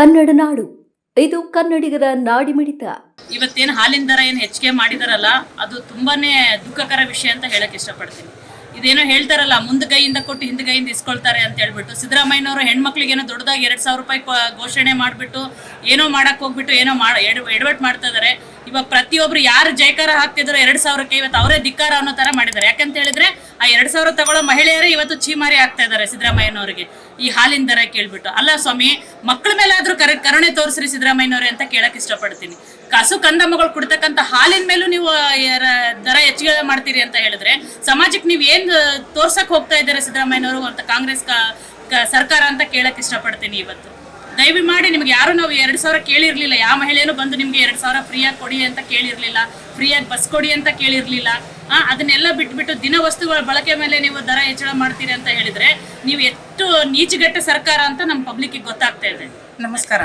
ಕನ್ನಡ ನಾಡು. ಇದು ಕನ್ನಡಿಗರ ನಾಡಿಮಿಡಿತ. ಇವತ್ತೇನು ಹಾಲಿನ ದರ ಏನು ಹೆಚ್ಚಿಗೆ ಮಾಡಿದಾರಲ್ಲ, ಅದು ತುಂಬಾನೇ ದುಃಖಕರ ವಿಷಯ ಅಂತ ಹೇಳಕ್ ಇಷ್ಟಪಡ್ತೀನಿ. ಇದೇನೋ ಹೇಳ್ತಾರಲ್ಲ, ಮುಂದ್ ಕೈಯಿಂದ ಕೊಟ್ಟು ಹಿಂದ್ ಕೈಯಿಂದ ಇಸ್ಕೊಳ್ತಾರೆ ಅಂತ ಹೇಳ್ಬಿಟ್ಟು. ಸಿದ್ದರಾಮಯ್ಯನವರು ಹೆಣ್ಮಕ್ಳಿಗೆ ಏನೋ ದೊಡ್ಡದಾಗಿ ಎರಡ್ ಸಾವಿರ ರೂಪಾಯಿ ಘೋಷಣೆ ಮಾಡ್ಬಿಟ್ಟು, ಏನೋ ಮಾಡಕ್ ಹೋಗ್ಬಿಟ್ಟು, ಏನೋ ಮಾಡ ಎಡ್ ಎಡವಟ್ ಮಾಡ್ತಾ ಇದಾರೆ. ಇವಾಗ ಪ್ರತಿಯೊಬ್ರು ಯಾರು ಜಯಕಾರ ಹಾಕ್ತಿದ್ರು ಎರಡ್ ಸಾವಿರಕ್ಕೆ ಇವತ್ತು ಅವರೇ ಧಿಕ್ಕಾರ ಅನ್ನೋ ತರ ಮಾಡಿದ್ದಾರೆ ಯಾಕಂತ ಹೇಳಿದ್ರೆ ಆ ಎರಡ್ ಸಾವಿರ ತಗೊಳ್ಳೋ ಮಹಿಳೆಯರೇ ಇವತ್ತು ಚೀಮಾರಿ ಆಗ್ತಾ ಇದ್ದಾರೆ ಸಿದ್ದರಾಮಯ್ಯನವರಿಗೆ. ಈ ಹಾಲಿನ ದರ ಕೇಳ್ಬಿಟ್ಟು. ಅಲ್ಲ ಸ್ವಾಮಿ ಮಕ್ಕಳ ಮೇಲಾದ್ರೂ ಕರ, ಕರುಣೆ ತೋರಿಸ್ರಿ ಸಿದ್ದರಾಮಯ್ಯನವ್ರೆ ಅಂತ ಕೇಳಕ್ ಇಷ್ಟಪಡ್ತೀನಿ. ಕಸು ಕಂದಮ್ಮಗಳು ಕೊಡ್ತಕ್ಕಂಥ ಹಾಲಿನ ಮೇಲೂ ನೀವು ದರ ಹೆಚ್ಚಿಗೆ ಮಾಡ್ತೀರಿ ಅಂತ ಹೇಳಿದ್ರೆ, ಸಮಾಜಕ್ಕೆ ನೀವು ಏನ್ ತೋರ್ಸಕ್ ಹೋಗ್ತಾ ಇದ್ದಾರೆ ಸಿದ್ದರಾಮಯ್ಯನವರು ಅಂತ ಕಾಂಗ್ರೆಸ್ ಸರ್ಕಾರ ಅಂತ ಕೇಳಕ್ ಇಷ್ಟಪಡ್ತೀನಿ ಇವತ್ತು. ದಯವಿ ಮಾಡಿ ನಿಮ್ಗೆ ಯಾರು ನಾವು ಎರಡು ಸಾವಿರ ಕೇಳಿರ್ಲಿಲ್ಲ. ಯಾವ ಮಹಿಳೆಯೂ ಬಂದು ನಿಮ್ಗೆ ಎರಡು ಸಾವಿರ ಫ್ರೀಯಾಗಿ ಕೊಡಿ ಅಂತ ಕೇಳಿರ್ಲಿಲ್ಲ. ಫ್ರೀಯಾಗಿ ಬಸ್ ಕೊಡಿ ಅಂತ ಕೇಳಿರ್ಲಿಲ್ಲ. ಆ, ಅದನ್ನೆಲ್ಲ ಬಿಟ್ಬಿಟ್ಟು ದಿನ ವಸ್ತುಗಳ ಬಳಕೆ ಮೇಲೆ ನೀವು ದರ ಹೆಚ್ಚಳ ಮಾಡ್ತೀರಿ ಅಂತ ಹೇಳಿದ್ರೆ ನೀವು ಎಷ್ಟು ನೀಚುಗಟ್ಟ ಸರ್ಕಾರ ಅಂತ ನಮ್ಮ ಪಬ್ಲಿಕ್ಗೆ ಗೊತ್ತಾಗ್ತಾ ಇದೆ. ನಮಸ್ಕಾರ.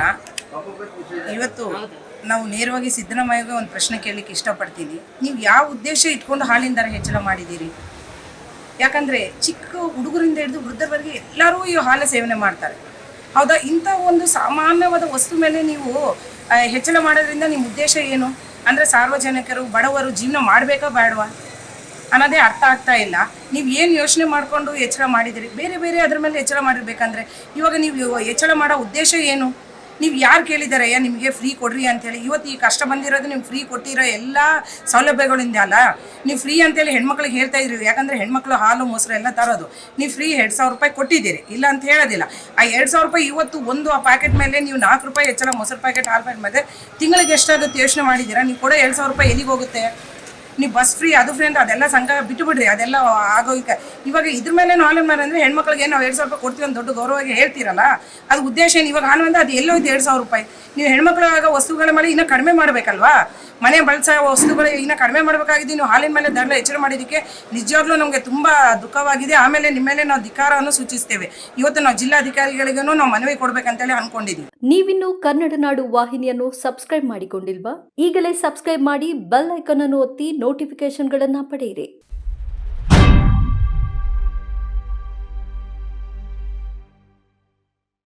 ಇವತ್ತು ನಾವು ನೇರವಾಗಿ ಸಿದ್ದರಾಮಯ್ಯಗೆ ಒಂದು ಪ್ರಶ್ನೆ ಕೇಳಲಿಕ್ಕೆ ಇಷ್ಟಪಡ್ತೀನಿ. ನೀವು ಯಾವ ಉದ್ದೇಶ ಇಟ್ಕೊಂಡು ಹಾಲಿನ ದರ ಹೆಚ್ಚಳ ಮಾಡಿದ್ದೀರಿ? ಯಾಕಂದರೆ ಚಿಕ್ಕ ಹುಡುಗರಿಂದ ಹಿಡಿದು ವೃದ್ಧರವರೆಗೆ ಎಲ್ಲರೂ ಈ ಹಾಲು ಸೇವನೆ ಮಾಡ್ತಾರೆ. ಹೌದಾ? ಇಂಥ ಒಂದು ಸಾಮಾನ್ಯವಾದ ವಸ್ತು ಮೇಲೆ ನೀವು ಹೆಚ್ಚಳ ಮಾಡೋದ್ರಿಂದ ನಿಮ್ಮ ಉದ್ದೇಶ ಏನು? ಅಂದರೆ ಸಾರ್ವಜನಿಕರು, ಬಡವರು ಜೀವನ ಮಾಡಬೇಕಾ ಬೇಡವಾ ಅನ್ನೋದೇ ಅರ್ಥ ಆಗ್ತಾ ಇಲ್ಲ. ನೀವು ಏನು ಯೋಚನೆ ಮಾಡಿಕೊಂಡು ಹೆಚ್ಚಳ ಮಾಡಿದಿರಿ? ಬೇರೆ ಬೇರೆ ಅದ್ರ ಮೇಲೆ ಹೆಚ್ಚಳ ಮಾಡಿರ್ಬೇಕಂದ್ರೆ, ಇವಾಗ ನೀವು ಹೆಚ್ಚಳ ಮಾಡೋ ಉದ್ದೇಶ ಏನು? ನೀವು ಯಾರು ಕೇಳಿದ್ದಾರೆ ಅಯ್ಯ, ನಿಮಗೆ ಫ್ರೀ ಕೊಡ್ರಿ ಅಂತೇಳಿ. ಇವತ್ತು ಈ ಕಷ್ಟ ಬಂದಿರೋದು ನೀವು ಫ್ರೀ ಕೊಟ್ಟಿರೋ ಎಲ್ಲ ಸೌಲಭ್ಯಗಳಿಂದ ಅಲ್ಲ? ನೀವು ಫ್ರೀ ಅಂತೇಳಿ ಹೆಣ್ಮಕ್ಳಿಗೆ ಹೇಳ್ತಾ ಇದ್ರಿ. ಯಾಕಂದರೆ ಹೆಣ್ಮಕ್ಳು ಹಾಲು, ಮೊಸರು ಎಲ್ಲ ತರೋದು. ನೀವು ಫ್ರೀ ಎರಡು ಸಾವಿರ ರೂಪಾಯಿ ಕೊಟ್ಟಿದ್ದೀರಿ. ಇಲ್ಲ ಅಂತ ಹೇಳೋದಿಲ್ಲ. ಆ ಎರಡು ಸಾವಿರ ರೂಪಾಯಿ ಇವತ್ತು ಒಂದು ಆ ಪ್ಯಾಕೆಟ್ ಮೇಲೆ ನೀವು ನಾಲ್ಕು ರೂಪಾಯಿ ಹೆಚ್ಚಳ ಮೊಸರು ಪ್ಯಾಕೆಟ್ ಹಾಲು ಪ್ಯಾಕೆಟ್ ಮೇಲೆ ತಿಂಗಳಿಗೆ ಎಷ್ಟಾಗುತ್ತೆ ಯೋಚನೆ ಮಾಡಿದ್ದೀರಾ? ನೀವು ಕೂಡ ಎರಡು ಸಾವಿರ ರೂಪಾಯಿ ಎಲ್ಲಿಗೆ ಹೋಗುತ್ತೆ? ನೀವು ಬಸ್ ಫ್ರೀ ಅದು ಫ್ರೀ ಅಂತ ಅದೆಲ್ಲ ಸಂಘ ಬಿಟ್ಟು ಬಿಡ್ರಿ, ಅದೆಲ್ಲ ಆಗೋಯ್ಕ. ಇವಾಗ ಇದ್ರ ಮೇಲೆ ನಾವು ಮೇಲೆ ಅಂದರೆ ಹೆಣ್ಮಕ್ಳಿಗೆ ನಾವು ಎರಡು ಸಾವಿರ ರೂಪಾಯಿ ಕೊಡ್ತೀವಿ ಅಂತ ದೊಡ್ಡ ಗೌರವವಾಗಿ ಹೇಳ್ತೀರಲ್ಲ, ಅದು ಉದ್ದೇಶ ಏನು? ಇವಾಗ ನಾನು ಅದು ಇದೆ ಎರಡು ಸಾವಿರ ರೂಪಾಯಿ. ನೀವು ಹೆಣ್ಮಕ್ಳಾಗ ವಸ್ತುಗಳ ಮೇಲೆ ಇನ್ನೂ ಕಡಿಮೆ ಮಾಡಬೇಕಲ್ವಾ? ಮನೆ ಬಳಸೋ ವಸ್ತುಗಳು ಇನ್ನೂ ಕಡಿಮೆ ಮಾಡಬೇಕಾಗಿದೆ, ನೀವು ಹಾಲಿನ ಮೇಲೆ ದರ ಹೆಚ್ಚಳ ಮಾಡಿದ್ದಕ್ಕೆ ನಿಜವಾಗ್ಲೂ ನಮಗೆ ತುಂಬ ದುಃಖವಾಗಿದೆ. ಆಮೇಲೆ ನಿಮ್ಮ ಮೇಲೆ ನಾವು ಧಿಕ್ಕಾರವನ್ನು ಸೂಚಿಸ್ತೇವೆ. ಇವತ್ತು ನಾವು ಜಿಲ್ಲಾಧಿಕಾರಿಗಳಿಗೂ ನಾವು ಮನವಿ ಕೊಡ್ಬೇಕಂತೇಳಿ ಅನ್ಕೊಂಡಿದ್ದೀವಿ ನೀವಿನ್ನು ಕನ್ನಡ ನಾಡು ವಾಹಿನಿಯನ್ನು ಸಬ್ಸ್ಕ್ರೈಬ್ ಮಾಡಿಕೊಂಡಿಲ್ವಾ? ಈಗಲೇ ಸಬ್ಸ್ಕ್ರೈಬ್ ಮಾಡಿ ಬೆಲ್ ಐಕನ್ ಅನ್ನು ಒತ್ತಿ ನೋಟಿಫಿಕೇಶನ್ಗಳನ್ನ ಪಡೆಯಿರಿ.